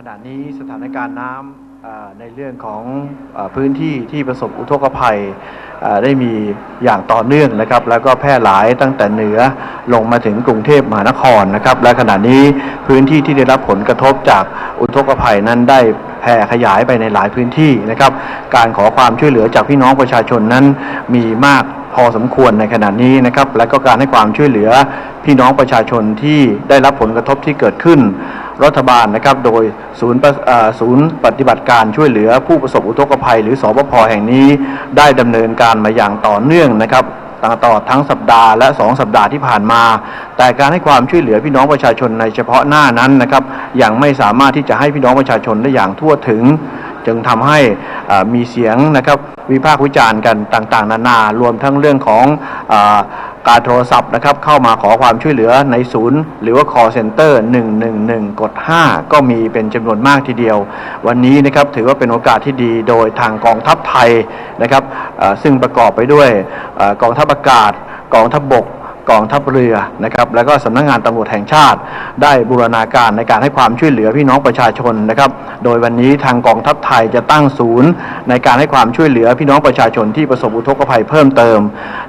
ขณะนี้สถานการณ์น้ำในเรื่องของอพื้นที่ที่ประสบอุทกภัยได้มีอย่างต่อเนื่องนะครับ แล้วก็แพร่หลายตั้งแต่เหนือลงมาถึงกรุงเทพมหานครนะครับ และขณะนี้พื้นที่ที่ได้รับผลกระทบจากอุทกภัยนั้นได้แผ่ขยายไปในหลายพื้นที่นะครับ การขอความช่วยเหลือจากพี่น้องประชาชนนั้นมีมากพอสมควรในขณะนี้นะครับ และก็การให้ความช่วยเหลือพี่น้องประชาชนที่ได้รับผลกระทบที่เกิดขึ้น รัฐบาลนะครับโดยศูนย์ประเอ่อศูนย์ปฏิบัติการช่วยเหลือผู้ประสบอุทกภัย หรือสปพแห่งนี้ได้ดำเนินการมาอย่างต่อเนื่องนะครับตลอทั้งสัปดาห์และ 2 สัปดาห์ที่ผ่านมา แต่การให้ความช่วยเหลือพี่น้องประชาชนในเฉพาะหน้านั้นนะครับยังไม่สามารถที่จะให้พี่น้องประชาชนได้อย่างทั่วถึง จึงทำให้มีเสียงนะครับวิพากษ์วิจารณ์กันต่างๆ นานารวมทั้งเรื่องของอ การโทรศัพท์นะครับเข้ามาขอความช่วยเหลือในศูนย์ หรือว่า call center 111 กด 5 ก็มีเป็นจำนวนมากทีเดียว วันนี้นะครับถือว่าเป็นโอกาสที่ดีโดยทางกองทัพไทยนะครับซึ่งประกอบไปด้วยอกองทัพอากาศ กองทัพบก กองทัพเรือนะครับแล้วก็สำนักงานตำรวจแห่งชาติ ได้บูรณาการในการให้ความช่วยเหลือพี่น้องประชาชนนะครับ โดยวันนี้ทางกองทัพไทยจะตั้งศูนย์ ในการให้ความช่วยเหลือพี่น้องประชาชนที่ประสบอุทกภัยเพิ่มเติม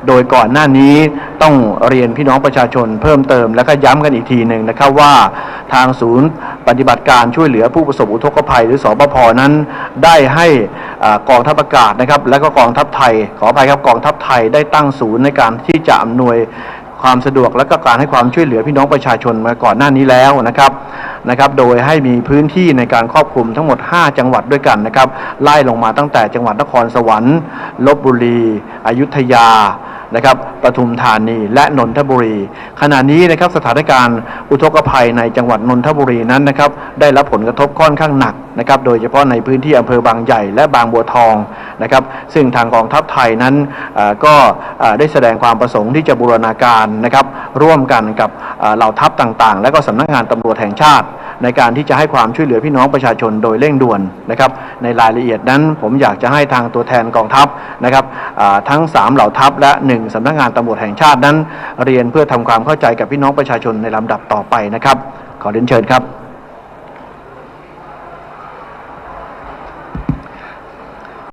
โดยก่อนหน้านี้ต้องเรียนพี่น้องประชาชนเพิ่มเติม และก็ย้ำกันอีกทีหนึ่งนะครับว่าทางศูนย์ปฏิบัติการช่วยเหลือผู้ประสบอุทกภัย หรือสปพนั้น ได้ให้กองทัพอากาศนะครับ และก็กองทัพไทย ขออภัยครับกองทัพไทยได้ตั้งศูนย์ในการที่จะอำนวย ความสะดวกและก็การให้ความช่วยเหลือพี่น้องประชาชนมาก่อนหน้านี้แล้วนะครับนะครับ โดยให้มีพื้นที่ในการครอบคลุมทั้งหมด 5 จังหวัดด้วยกันนะครับ ไล่ลงมาตั้งแต่จังหวัดนครสวรรค์ลบบุรี อยุธยา นะครับปทุมธานีและนนทบุรี ขณะนี้นะครับสถานการณ์อุทกภัยในจังหวัดนนทบุรีนั้นนะครับได้รับผลกระทบค่อนข้างหนักนะครับโดยเฉพาะในพื้นที่อำเภอบางใหญ่และบางบัวทองนะครับซึ่งทางกองทัพไทยนั้นก็ได้แสดงความประสงค์ที่จะบูรณาการนะครับร่วมกันกับเหล่าทัพต่างๆ และก็สำนักงานตำรวจแห่งชาติ ในการที่จะให้ความช่วยเหลือพี่น้องประชาชนโดยเร่งด่วนนะครับในรายละเอียดนั้นผมอยากจะให้ทางตัวแทนกองทัพนะครับทั้ง 3 เหล่าทัพและ1สำนักงานตำรวจแห่งชาตินั้น เรียนเพื่อทำความเข้าใจกับพี่น้องประชาชนในลำดับต่อไปนะครับ ขอเรียนเชิญครับ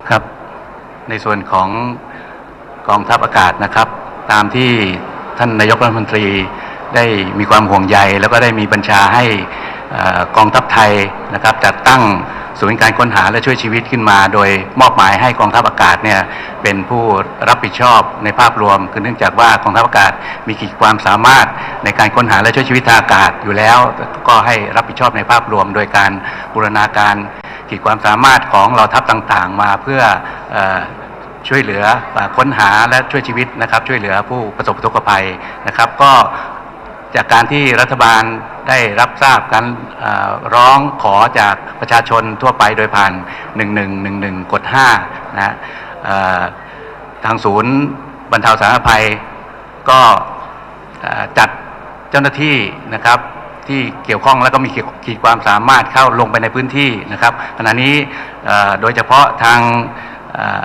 ครับ ในส่วนของกองทัพอากาศนะครับ ตามที่ท่านนายกรัฐมนตรีได้มีความห่วงใย แล้วก็ได้มีบัญชาให้อกองทัพไทยนะครับจัดตั้ง ศูนย์การค้นหาและช่วยชีวิตขึ้นมา โดยมอบหมายให้กองทัพอากาศเนี่ยเป็นผู้รับผิดชอบในภาพรวม คือเนื่องจากว่ากองทัพอากาศมีขีดความสามารถในการค้นหาและช่วยชีวิตทางอากาศอยู่แล้ว ก็ให้รับผิดชอบในภาพรวม โดยการบูรณาการขีดความสามารถของเหล่าทัพต่างๆ มาเพื่อช่วยเหลือเอ่อค้นหาและช่วยชีวิตนะครับช่วยเหลือผู้ประสบอุทกภัยนะครับ ก็ จากการที่รัฐบาลได้รับทราบการร้องขอจากประชาชนทั่วไปโดยผ่าน 1111 กด5นะฮะทางศูนย์บรรเทาสาธารณภัยก็จัดเจ้าหน้าที่นะครับที่เกี่ยวข้องแล้วก็มีขีดความสามารถเข้าลงไปในพื้นที่นะครับ ขณะนี้โดยเฉพาะทางเอ่อ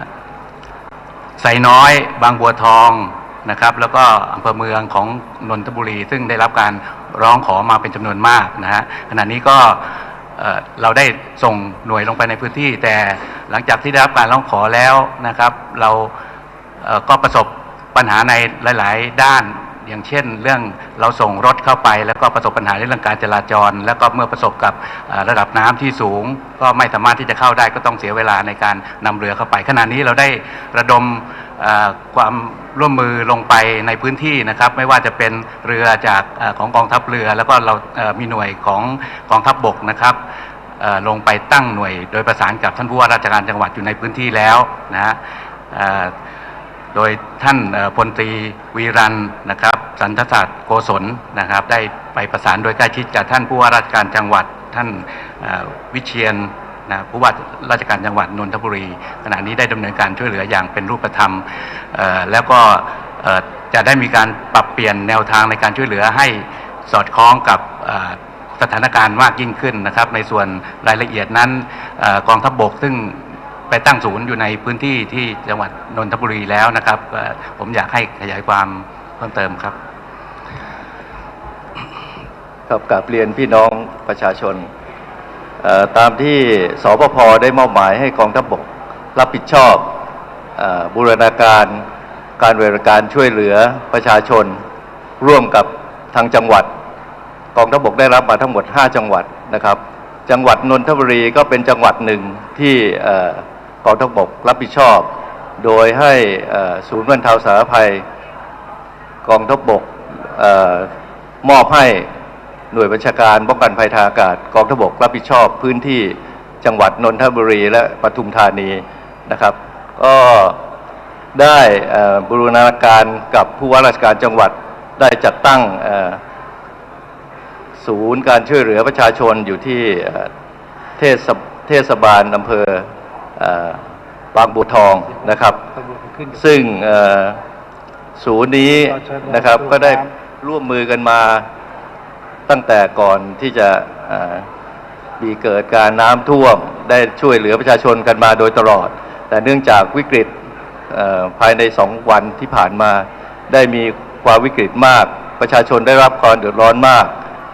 ไซน้อย บางบัวทอง นะครับ แล้วก็อำเภอเมืองของนนทบุรี ซึ่งได้รับการร้องขอมาเป็นจำนวนมากนะฮะขณะนี้ก็เอ่อเราได้ส่งหน่วยลงไปในพื้นที่ แต่หลังจากที่ได้รับการร้องขอแล้วนะครับ เราเก็ประสบปัญหาในหลาย ๆ ด้านอย่างเช่น เรื่องเราส่งรถเข้าไป แล้วก็ประสบปัญหาเรื่องการจราจร แล้วก็เมื่อประสบกับระดับน้ำที่สูง ก็ไม่สามารถที่จะเข้าได้ก็ต้องเสียเวลาในการนำเรือเข้าไป ขณะนี้เราได้ระดม ความร่วมมือลงไปในพื้นที่นะครับ ไม่ว่าจะเป็นเรือจากอของกองทัพเรือ แล้วก็เรามีหน่วยของกองทัพบกนะครับลงไปตั้งหน่วย โดยประสานกับท่านผู้ว่าราชการจังหวัดอยู่ในพื้นที่แล้วนะฮะโดยท่านพลตรีวีรันนะครับ สันทศาสตร์โกศลนะครับ ได้ไปประสานโดยใกล้ชิดกับท่านผู้ว่าราชการจังหวัดท่านวิเชียน นะผู้ว่าราชการจังหวัดนนทบุรี ขณะนี้ได้ดำเนินการช่วยเหลืออย่างเป็นรูปธรรม แล้วก็จะได้มีการปรับเปลี่ยนแนวทางในการช่วยเหลือให้สอดคล้องกับสถานการณ์มากยิ่งขึ้นนะครับ ในส่วนรายละเอียดนั้นอกองทัพบกซึ่งไปตั้งศูนย์อยู่ในพื้นที่ที่จังหวัดนนทบุรีแล้วนะครับ ผมอยากให้ขยายความเพิ่มเติมครับ ครับกราบเรียนพี่น้องประชาชน ตามที่สปพได้มอบหมายให้กองทัพบกรับผิดชอบอบูรณาการการบริการช่วยเหลือประชาชน ร่วมกับทางจังหวัด กองทัพบกได้รับมาทั้งหมด 5 จังหวัดนะครับ จังหวัดนนทบุรีก็เป็นจังหวัดหนึ่งที่กองทัพบกรับผิดชอบ โดยให้ศูนย์บรรเทาสาธารณภัย กองทัพบกออมอบให้ หน่วยบัญชาการป้องกันภัยทางอากาศกองทัพบกรับผิดชอบพื้นที่จังหวัดนนทบุรีและปทุมธานีนะครับ ก็ได้เอ่อบูรณาการกับผู้ว่าราชการจังหวัดได้จัดตั้งศูนย์การช่วยเหลือประชาชนอยู่ที่เทศเทศบาลอำเภอบางบัวทองนะครับ ซึ่งศูนย์นี้นะครับก็ได้ร่วมมือกันมา ตั้งแต่ก่อนที่จะมีเกิดการน้ำท่วมได้ช่วยเหลือประชาชนกันมาโดยตลอด แต่เนื่องจากวิกฤตภายในสองวันที่ผ่านมาได้มีความวิกฤตมาก ประชาชนได้รับความเดือดร้อนมาก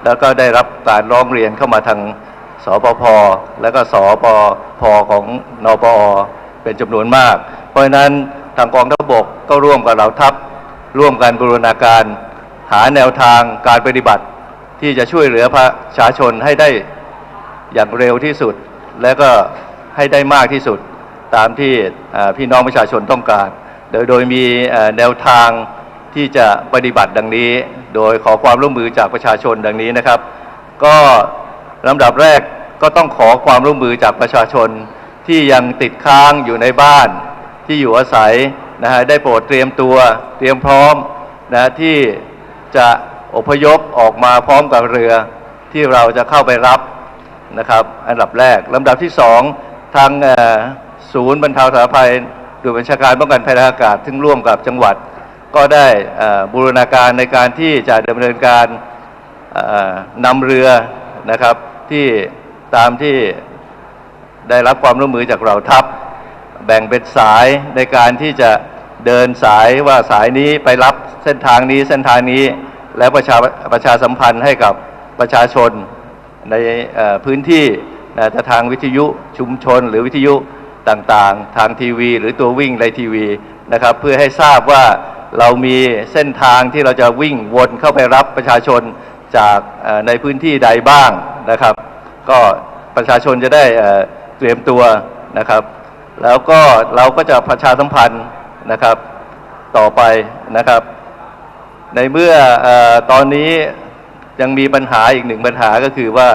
แล้วก็ได้รับการร้องเรียนเข้ามาทางสปพและก็สปพของนปอเป็นจำนวนมาก เพราะฉะนั้นทางกองทัพบกก็ร่วมกับเราทัพ ร่วมกันบูรณาการหาแนวทางการปฏิบัติ ที่จะช่วยเหลือประชาชนให้ได้อย่างเร็วที่สุด และก็ให้ได้มากที่สุดตามที่พี่น้องประชาชนต้องการ โดยโดยมีแนวทางที่จะปฏิบัติดังนี้ โดยขอความร่วมมือจากประชาชนดังนี้นะครับ ก็ลำดับแรกก็ต้องขอความร่วมมือจากประชาชนที่ยังติดค้างอยู่ในบ้านที่อยู่อาศัยนะฮะได้โปรดเตรียมตัวเตรียมพร้อมนะที่จะ อพยพออกมาพร้อมกับเรือที่เราจะเข้าไปรับนะครับ อันดับแรกลำดับที่สองทางศูนย์บรรเทาสาธารณภัยโดยบัญชาการป้องกันภัยทางอากาศซึ่งร่วมกับจังหวัด ก็ได้บูรณาการในการที่จะดำเนินการเอ่อนำเรือนะครับที่ตามที่ได้รับความร่วมมือจากเราทัพ แบ่งเป็นสายในการที่จะเดินสายว่าสายนี้ไปรับเส้นทางนี้เส้นทางนี้ และประชาประชาสัมพันธ์ให้กับประชาชนในพื้นที่จะทางวิทยุชุมชน หรือวิทยุต่างๆ ทางทีวี หรือตัววิ่งในทีวีนะครับ เพื่อให้ทราบว่าเรามีเส้นทางที่เราจะวิ่งวนเข้าไปรับประชาชนจากในพื้นที่ใดบ้างนะครับ ก็ประชาชนจะได้เตรียมตัวนะครับ แล้วก็เราก็จะประชาสัมพันธ์นะครับต่อไปนะครับ ในเมื่ออตอนนี้ยังมีปัญหาอีกหนึ่งปัญหาก็คือว่า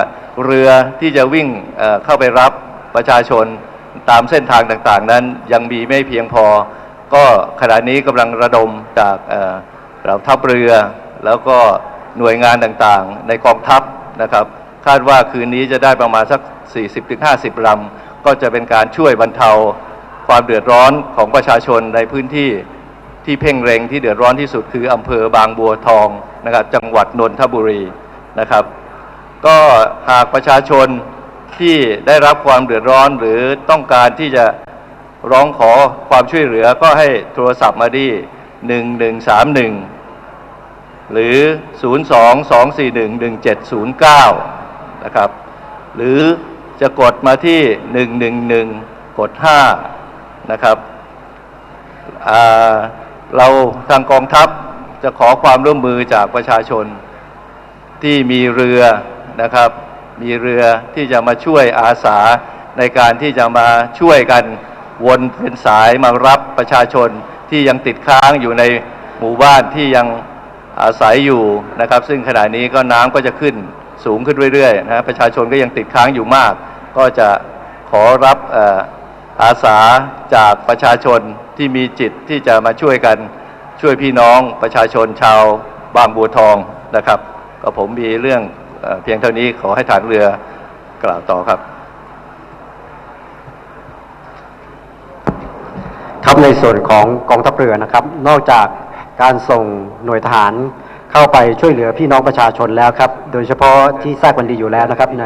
เรือที่จะวิ่งเเข้าไปรับประชาชนตามเส้นทางต่างๆ นั้นยังมีไม่เพียงพอ ก็ขณะนี้กำลังระดมจากเอ่อเราทัพเรือ แล้วก็หน่วยงานต่างๆ ในกองทัพนะครับ คาดว่าคืนนี้จะได้ประมาณสัก 40-50ลำก็จะเป็นการช่วยบรรเทาความเดือดร้อนของประชาชนในพื้นที่ ที่เพ่งเร็งที่เดือดร้อนที่สุดคืออำเภอบางบัวทองนะครับจังหวัดนนทบุรีนะครับ ก็หากประชาชนที่ได้รับความเดือดร้อนหรือต้องการที่จะร้องขอความช่วยเหลือก็ให้โทรศัพท์มาที่ 1131 หรือ 022411709 นะครับ หรือจะกดมาที่ 111 กด 5 นะครับ อ่า เราทางกองทัพจะขอความร่วมมือจากประชาชนที่มีเรือนะครับ มีเรือที่จะมาช่วยอาสาในการที่จะมาช่วยกันวนเป็นสายมารับประชาชนที่ยังติดค้างอยู่ในหมู่บ้านที่ยังอาศัยอยู่นะครับ ซึ่งขณะนี้ก็น้ำก็จะขึ้นสูงขึ้นเรื่อยๆนะประชาชนก็ยังติดค้างอยู่มาก ก็จะขอรับอาสาจากประชาชน ที่มีจิตที่จะมาช่วยกันช่วยพี่น้องประชาชนชาวบางบัวทองนะครับ ก็ผมมีเรื่องเพียงเท่านี้ขอให้ฐานเรือกล่าวต่อครับ ครับในส่วนของกองทัพเรือนะครับ นอกจากการส่งหน่วยทหารเข้าไปช่วยเหลือพี่น้องประชาชนแล้วครับ โดยเฉพาะที่ทราบกันดีอยู่แล้วนะครับใน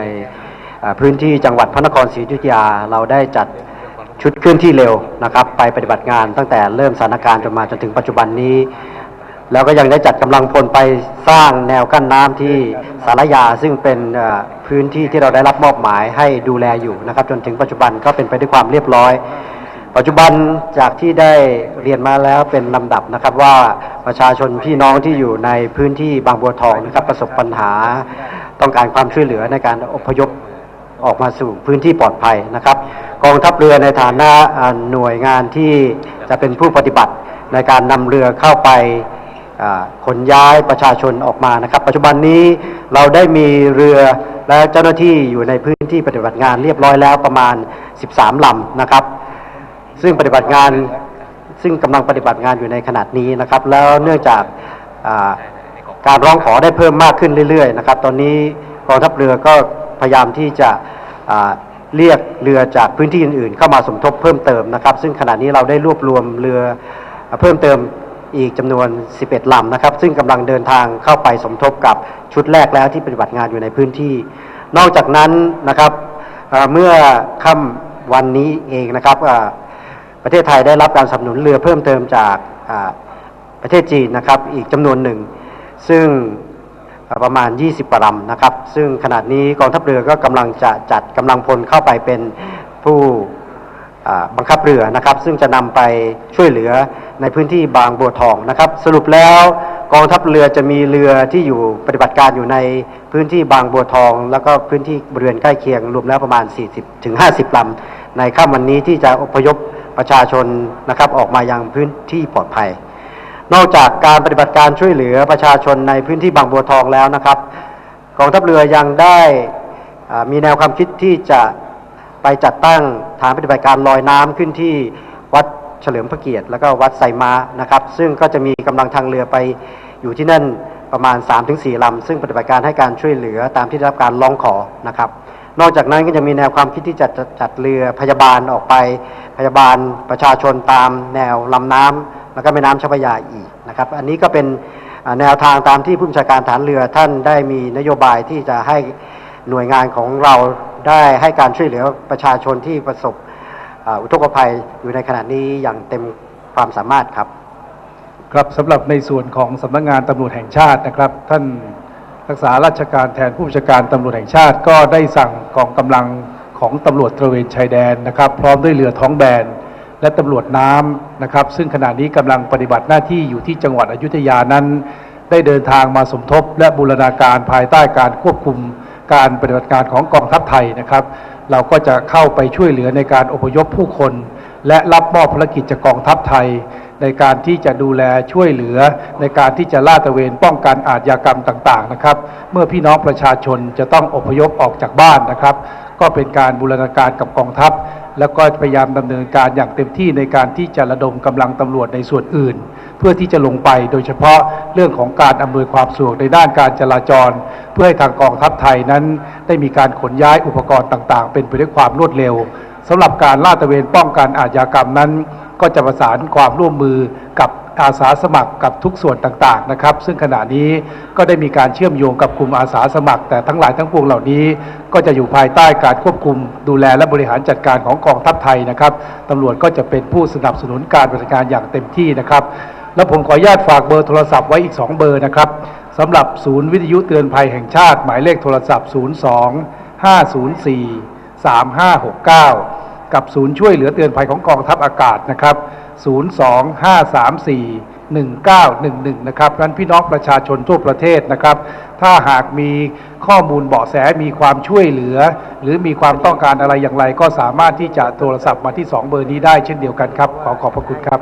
พื้นที่จังหวัดพระนครศรีอยุธยาเราได้จัด ชุดเคลื่อนที่เร็วนะครับ ไปปฏิบัติงานตั้งแต่เริ่มสถานการณ์จนมาจนถึงปัจจุบันนี้ แล้วก็ยังได้จัดกำลังพลไปสร้างแนวกั้นน้ำที่สารยา ซึ่งเป็นพื้นที่ที่เราได้รับมอบหมายให้ดูแลอยู่นะครับ จนถึงปัจจุบันก็เป็นไปด้วยความเรียบร้อย ปัจจุบันจากที่ได้เรียนมาแล้วเป็นลำดับนะครับว่าประชาชนพี่น้องที่อยู่ในพื้นที่บางบัวทองนะครับประสบปัญหาต้องการความช่วยเหลือในการอพยพออกมาสู่พื้นที่ปลอดภัยนะครับ กองทัพเรือในฐานะหน่วยงานที่จะเป็นผู้ปฏิบัติในการนำเรือเข้าไปขนย้ายประชาชนออกมานะครับ ปัจจุบันนี้เราได้มีเรือและเจ้าหน้าที่อยู่ในพื้นที่ปฏิบัติงานเรียบร้อยแล้วประมาณ 13 ลำนะครับ ซึ่งปฏิบัติงานซึ่งกำลังปฏิบัติงานอยู่ในขณะนี้นะครับ แล้วเนื่องจากการร้องขอได้เพิ่มมากขึ้นเรื่อยๆนะครับ ตอนนี้กองทัพเรือก็พยายามที่จะ เรียกเรือจากพื้นที่อื่นๆ เข้ามาสมทบเพิ่มเติมนะครับ ซึ่งขณะนี้เราได้รวบรวมเรือเพิ่มเติมอีกจำนวน 11 ลำนะครับ ซึ่งกำลังเดินทางเข้าไปสมทบกับชุดแรกแล้วที่ปฏิบัติงานอยู่ในพื้นที่ นอกจากนั้นนะครับเมื่อค่ำวันนี้เองนะครับประเทศไทยได้รับการสนับสนุนเรือเพิ่มเติมจากประเทศจีนนะครับอีกจำนวนหนึ่ง ซึ่ง ประมาณ 20กว่าลำนะครับ ซึ่งขณะนี้กองทัพเรือก็กำลังจะจัดกำลังพลเข้าไปเป็นผู้บังคับเรือนะครับ ซึ่งจะนำไปช่วยเหลือในพื้นที่บางบัวทองนะครับ สรุปแล้วกองทัพเรือจะมีเรือที่อยู่ปฏิบัติการอยู่ในพื้นที่บางบัวทอง แล้วก็พื้นที่บริเวณใกล้เคียงรวมแล้วประมาณ 40ถึง50ลำในค่ำวันนี้ที่จะอพยพประชาชนนะครับออกมายังพื้นที่ปลอดภัย นอกจากการปฏิบัติการช่วยเหลือประชาชนในพื้นที่บางบัวทองแล้วนะครับกองทัพเรือยังได้มีแนวความคิดที่จะไปจัดตั้งฐานปฏิบัติการลอยน้ำขึ้นที่วัดเฉลิมพระเกียรติ แล้วก็วัดไซม้านะครับ ซึ่งก็จะมีกำลังทางเรือไปอยู่ที่นั่นประมาณ 3-4ลำซึ่งปฏิบัติการให้การช่วยเหลือตามที่ได้รับการร้องขอนะครับ นอกจากนั้นก็จะมีแนวความคิดที่จะจัดจัดเรือพยาบาลออกไปพยาบาลประชาชนตามแนวลำน้ำ แล้วก็แม่น้ำเจ้าพระยาอีกนะครับ อันนี้ก็เป็นแนวทางตามที่ผู้บัญชาการฐานเรือท่านได้มีนโยบายที่จะให้หน่วยงานของเราได้ให้การช่วยเหลือประชาชนที่ประสบอุทกภัยอยู่ในขณะนี้อย่างเต็มความสามารถครับ ครับสำหรับในส่วนของสำนักงานตำรวจแห่งชาตินะครับ ท่านรักษาราชการแทนผู้บัญชาการตำรวจแห่งชาติ ก็ได้สั่งกองกำลังของตำรวจตระเวนชายแดนนะครับ พร้อมด้วยเรือท้องแบน และตำรวจน้ำนะครับ ซึ่งขณะนี้กำลังปฏิบัติหน้าที่อยู่ที่จังหวัดอยุธยานั้น ได้เดินทางมาสมทบ และบูรณาการภายใต้การควบคุมการปฏิบัติการของกองทัพไทยนะครับ เราก็จะเข้าไปช่วยเหลือในการอพยพผู้คน และรับมอบภารกิจจากกองทัพไทย ในการที่จะดูแลช่วยเหลือ ในการที่จะลาดตระเวนป้องกันอาชญากรรมต่างๆนะครับ เมื่อพี่น้องประชาชนจะต้องอพยพออกจากบ้านนะครับ ก็เป็นการบูรณาการกับกองทัพ แล้วก็พยายามดำเนินการอย่างเต็มที่ในการที่จะระดมกำลังตำรวจในส่วนอื่น เพื่อที่จะลงไปโดยเฉพาะเรื่องของการอำนวยความสะดวกในด้านการจราจร เพื่อให้ทางกองทัพไทยนั้น ได้มีการขนย้ายอุปกรณ์ต่างๆ เป็นไปด้วยความรวดเร็วสำหรับการลาดตระเวนป้องกันอาชญากรรมนั้น ก็จะประสานความร่วมมือกับ อาสาสมัครกับทุกส่วนต่างๆนะครับ ซึ่งขณะนี้ก็ได้มีการเชื่อมโยงกับกลุ่มอาสาสมัคร แต่ทั้งหลายทั้งปวงเหล่านี้ ก็จะอยู่ภายใต้การควบคุม ดูแลและบริหารจัดการของกองทัพไทยนะครับตำรวจก็จะเป็นผู้สนับสนุนการปฏิบัติการอย่างเต็มที่นะครับ แล้วผมขออนุญาตฝากเบอร์โทรศัพท์ไว้อีก 2 เบอร์นะครับสำหรับศูนย์วิทยุเตือนภัยแห่งชาติ หมายเลขโทรศัพท์ 02 504 3569 กับศูนย์ช่วยเหลือเตือนภัยของกองทัพอากาศนะครับ 02534 1911 นะครับนั้นพี่น้องประชาชนทั่วประเทศนะครับ ถ้าหากมีข้อมูลเบาะแสมีความช่วยเหลือ หรือมีความต้องการอะไรอย่างไร ก็สามารถที่จะโทรศัพท์มาที่ 2 เบอร์นี้ได้เช่นเดียวกันครับ ขอขอบพระคุณครับ